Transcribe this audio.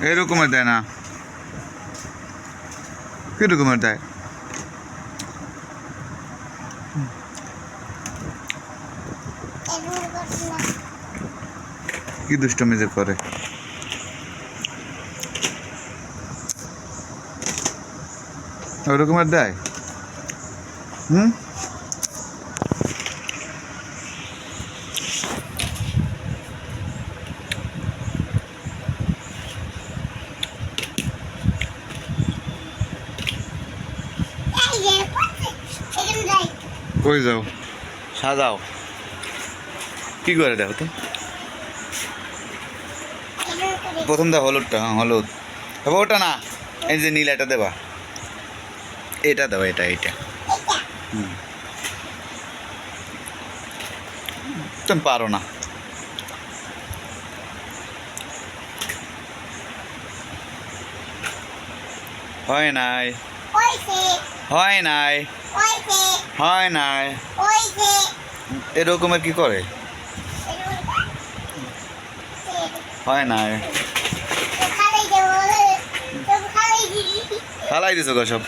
এরকমের দেয় না। কিরকমের দেয়? কি দুষ্টমি যে করে। ওরকমের দেয়? হুম এই যে এখানে যাই কই যাও? সাজাও। কি করে দেখো তো? প্রথম দা হলুদটা হ্যাঁ হলুদ। তবে ওটা না, এই যে নীলাটা দেবা। এটা দেবা, এটা এটা হুম। তুমি পারো না। হয় নাই। হয় নাই। হয় নাই। এরকমের কি করে? হয় নাই। ফালাই দিছো গো সব।